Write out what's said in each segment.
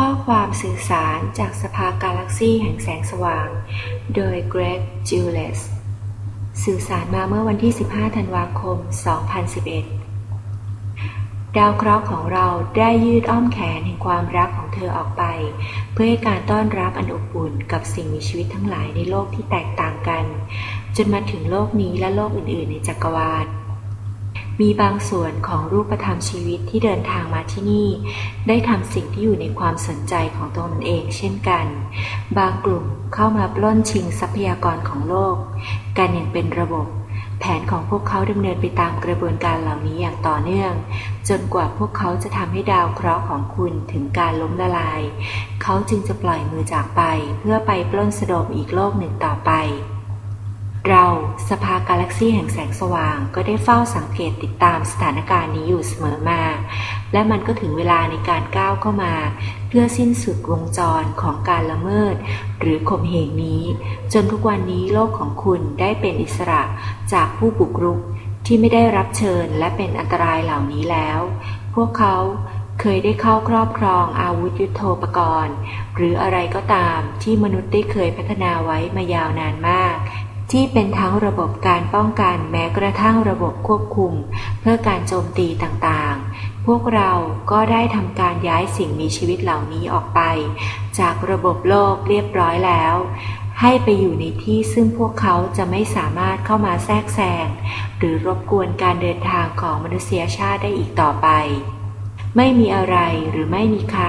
ข้อความสื่อสารจากสภากาแล็กซีแห่งแสงสว่าง โดยเกรกจิลเลสสื่อสารมาเมื่อวันที่ 15 ธันวาคม 2011 ดาวเคราะห์ของเราได้ยืดอ้อมแขนแห่งความรักของเธอออกไป เพื่อให้การต้อนรับอันอบอุ่นกับสิ่งมีชีวิตทั้งหลายในโลกที่แตกต่างกัน จนมาถึงโลกนี้และโลกอื่น ๆ ในจักรวาล มีบางส่วนของรูปธรรมชีวิตที่เดินทางมาที่นี่ ได้ทำสิ่งที่อยู่ในความสนใจของตนเองเช่นกัน บางกลุ่มเข้ามาปล้นชิงทรัพยากรของโลก กันอย่างเป็นระบบ แผนของพวกเขาดำเนินไปตามกระบวนการเหล่านี้อย่างต่อเนื่อง จนกว่าพวกเขาจะทำให้ดาวเคราะห์ของคุณถึงการล้มละลาย เขาจึงจะปล่อยมือจากไปเพื่อไปปล้นสะดมอีกโลกหนึ่งต่อไป เราสภากาแล็กซีแห่งแสงสว่างก็ได้เฝ้าสังเกตติดตามสถานการณ์นี้อยู่เสมอมา และมันก็ถึงเวลาในการก้าวเข้ามา เพื่อสิ้นสุดวงจรของการละเมิด หรือข่มเหงนี้ จนทุกวันนี้โลกของคุณได้เป็นอิสระจากผู้บุกรุกที่ไม่ได้รับเชิญและเป็นอันตรายเหล่านี้แล้ว พวกเขาเคยได้เข้าครอบครองอาวุธยุโทโธปกรณ์ หรืออะไรก็ตามที่มนุษย์ได้เคยพัฒนาไว้มายาวนานมาก ที่เป็นทั้งระบบการป้องกันแม้กระทั่งระบบควบคุม เพื่อการโจมตีต่างๆ พวกเราก็ได้ทำการย้ายสิ่งมีชีวิตเหล่านี้ออกไป จากระบบโลกเรียบร้อยแล้ว ให้ไปอยู่ในที่ซึ่งพวกเขาจะไม่สามารถเข้ามาแทรกแซงหรือรบกวนการเดินทางของมนุษยชาติได้อีกต่อไป ไม่มีอะไรหรือไม่มีใคร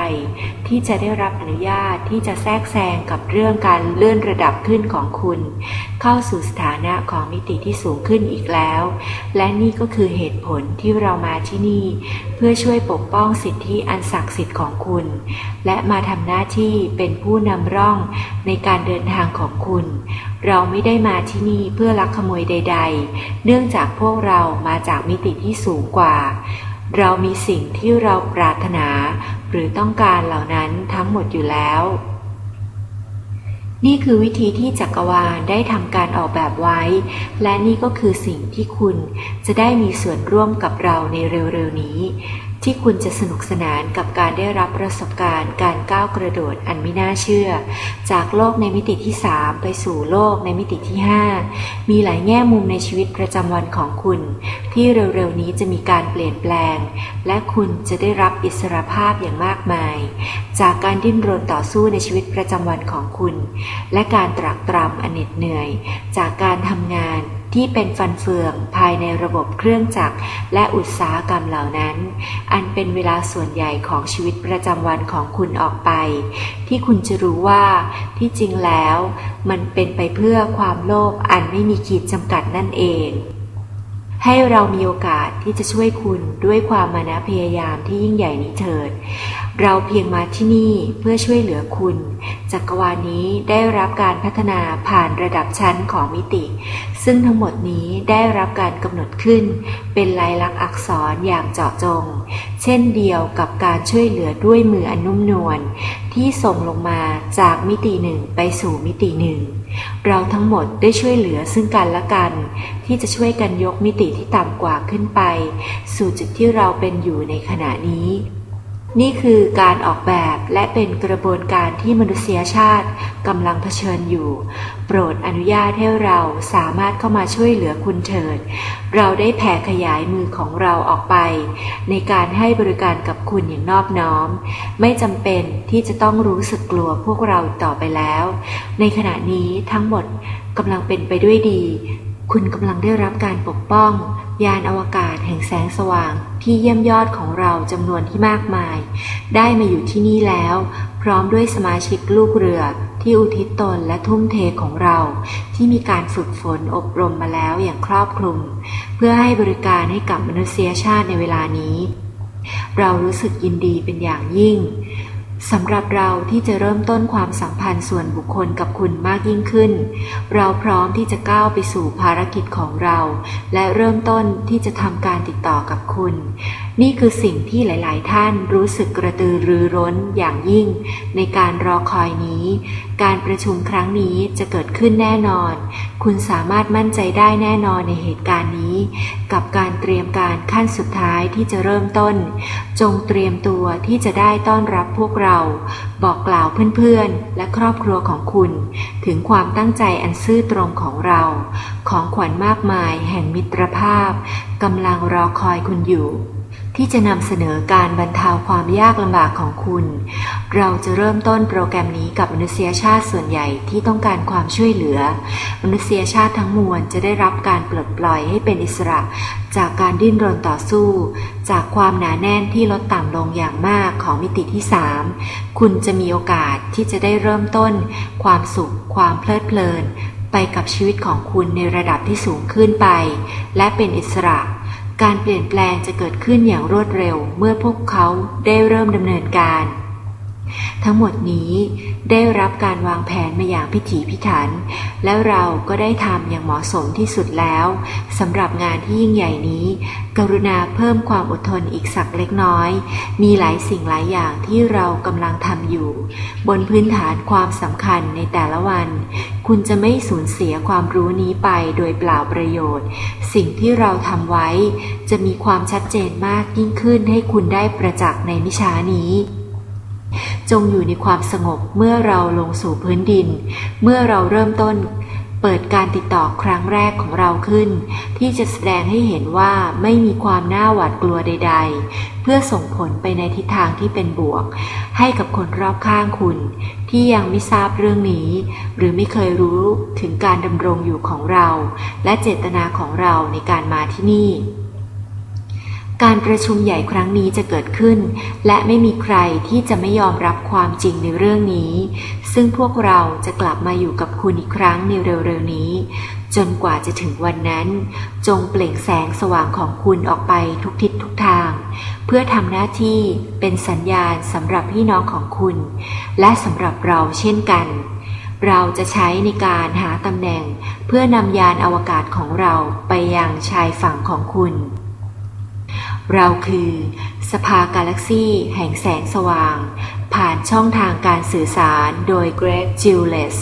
ที่จะได้รับอนุญาตที่จะแทรกแซงกับเรื่องการเลื่อนระดับขึ้นของคุณ เข้าสู่สถานะของมิติที่สูงขึ้นอีกแล้ว และนี่ก็คือเหตุผลที่เรามาที่นี่ เพื่อช่วยปกป้องสิทธิอันศักดิ์สิทธิ์ของคุณ และมาทำหน้าที่เป็นผู้นำร่องในการเดินทางของคุณ เราไม่ได้มาที่นี่เพื่อลักขโมยใด ๆ เนื่องจากพวกเรามาจากมิติที่สูงกว่า เรามีสิ่งที่เราปรารถนาหรือต้องการเหล่านั้นทั้งหมดอยู่แล้ว นี่คือวิธีที่จักรวาลได้ทำการออกแบบไว้ และนี่ก็คือสิ่งที่คุณจะได้มีส่วนร่วมกับเราในเร็วๆนี้ที่คุณจะสนุกสนานกับการได้รับประสบการณ์ การก้าวกระโดดอันไม่น่าเชื่อ จากโลกในมิติที่ 3 ไปสู่โลกในมิติที่ 5 มีหลายแง่มุมในชีวิตประจำวันของคุณ ที่เร็วๆนี้จะมีการเปลี่ยนแปลง และคุณจะได้รับอิสรภาพอย่างมากมาย จากการดิ้นรนต่อสู้ในชีวิตประจำวันของคุณ และการตรากตรำอเน็ดเหนื่อย จากการทำงาน ที่เป็นฟันเฟืองภายในระบบเครื่องจักรและอุตสาหกรรมเหล่านั้น อันเป็นเวลาส่วนใหญ่ของชีวิตประจำวันของคุณออกไป ที่คุณจะรู้ว่าที่จริงแล้ว มันเป็นไปเพื่อความโลภอันไม่มีขีดจำกัดนั่นเองให้เรามีโอกาสที่จะช่วยคุณด้วยความมานะพยายามที่ยิ่งใหญ่นี้เถิด เราเพียงมาที่นี่เพื่อช่วยเหลือคุณ จักรวาลนี้ได้รับการพัฒนาผ่านระดับชั้นของมิติ ซึ่งทั้งหมดนี้ได้รับการกำหนดขึ้น เป็นลายลักษณ์อักษรอย่างเจาะจง เช่นเดียวกับการช่วยเหลือด้วยมืออนนุ่มนวลที่ส่งลงมาจากมิติหนึ่งไปสู่มิติหนึ่งเราทั้งหมดได้ช่วยเหลือซึ่งกันและกัน ที่จะช่วยกันยกมิติที่ต่ำกว่าขึ้นไป สู่จุดที่เราเป็นอยู่ในขณะนี้ นี่คือการออกแบบและเป็นกระบวนการที่มนุษยชาติกำลังเผชิญอยู่ โปรดอนุญาตให้เราสามารถเข้ามาช่วยเหลือคุณเถิด เราได้แผ่ขยายมือของเราออกไป ในการให้บริการกับคุณอย่างนอบน้อม ไม่จำเป็นที่จะต้องรู้สึกกลัวพวกเราต่อไปแล้ว ในขณะนี้ทั้งหมดกำลังเป็นไปด้วยดี คุณกำลังได้รับการปกป้อง ยานอวกาศแห่งแสงสว่างที่เยี่ยมยอดของเราจำนวนที่มากมาย ได้มาอยู่ที่นี่แล้ว พร้อมด้วยสมาชิกลูกเรือที่อุทิศตนและทุ่มเทของเรา ที่มีการฝึกฝนอบรมมาแล้วอย่างครอบคลุม เพื่อให้บริการให้กับมนุษยชาติในเวลานี้ เรารู้สึกยินดีเป็นอย่างยิ่ง สำหรับเราที่จะเริ่มต้นความสัมพันธ์ส่วนบุคคลกับคุณมากยิ่งขึ้น เราพร้อมที่จะก้าวไปสู่ภารกิจของเรา และเริ่มต้นที่จะทำการติดต่อกับคุณ นี่คือสิ่งที่หลาย ๆ ท่านรู้สึกกระตือรือร้นอย่างยิ่ง ในการรอคอยนี้ การประชุมครั้งนี้จะเกิดขึ้นแน่นอน คุณสามารถมั่นใจได้แน่นอนในเหตุการณ์นี้ กับการเตรียมการขั้นสุดท้ายที่จะเริ่มต้น จงเตรียมตัวที่จะได้ต้อนรับพวกเรา บอกกล่าวเพื่อนๆ และครอบครัวของคุณ ถึงความตั้งใจอันซื่อตรงของเรา ของขวัญมากมายแห่งมิตรภาพกำลังรอคอยคุณอยู่ ที่จะนำเสนอการบรรเทาความยากลำบากของคุณ เราจะเริ่มต้นโปรแกรมนี้กับมนุษยชาติส่วนใหญ่ที่ต้องการความช่วยเหลือ มนุษยชาติทั้งมวลจะได้รับการปลดปล่อยให้เป็นอิสระ จากการดิ้นรนต่อสู้ จากความหนาแน่นที่ลดต่ำลงอย่างมากของมิติที่ 3 คุณจะมีโอกาสที่จะได้เริ่มต้น ความสุข ความเพลิดเพลิน ไปกับชีวิตของคุณในระดับที่สูงขึ้นไป และเป็นอิสระ การเปลี่ยนแปลงจะเกิดขึ้นอย่างรวดเร็วเมื่อพวกเขาได้เริ่มดำเนินการ ทั้งหมดนี้ได้รับการวางแผนมาอย่างพิถีพิถัน แล้วเราก็ได้ทำอย่างเหมาะสมที่สุดแล้วสำหรับงานที่ยิ่งใหญ่นี้ กรุณาเพิ่มความอดทนอีกสักเล็กน้อย มีหลายสิ่งหลายอย่างที่เรากำลังทำอยู่ บนพื้นฐานความสำคัญในแต่ละวัน คุณจะไม่สูญเสียความรู้นี้ไปโดยเปล่าประโยชน์ สิ่งที่เราทำไว้ จะมีความชัดเจนมากยิ่งขึ้นให้คุณได้ประจักษ์ในมิช้านี้ จงอยู่ในความสงบเมื่อเราลงสู่พื้นดิน เมื่อเราเริ่มต้น เปิดการติดต่อครั้งแรกของเราขึ้น ที่จะแสดงให้เห็นว่าไม่มีความน่าหวาดกลัวใด ๆ เพื่อส่งผลไปในทิศทางที่เป็นบวก ให้กับคนรอบข้างคุณ ที่ยังไม่ทราบเรื่องนี้ หรือไม่เคยรู้ถึงการดำรงอยู่ของเรา และเจตนาของเราในการมาที่นี่ การประชุมใหญ่ครั้งนี้จะเกิดขึ้น และไม่มีใครที่จะไม่ยอมรับความจริงในเรื่องนี้ ซึ่งพวกเราจะกลับมาอยู่กับคุณอีกครั้งในเร็วๆนี้ จนกว่าจะถึงวันนั้น จงเปล่งแสงสว่างของคุณออกไปทุกทิศทุกทาง เพื่อทำหน้าที่เป็นสัญญาณสำหรับพี่น้องของคุณ และสำหรับเราเช่นกัน เราจะใช้ในการหาตำแหน่ง เพื่อนำยานอวกาศของเราไปยังชายฝั่งของคุณ เราคือสภากาแล็กซี่แห่งแสงสว่าง ผ่านช่องทางการสื่อสารโดยเกรกจิลเลส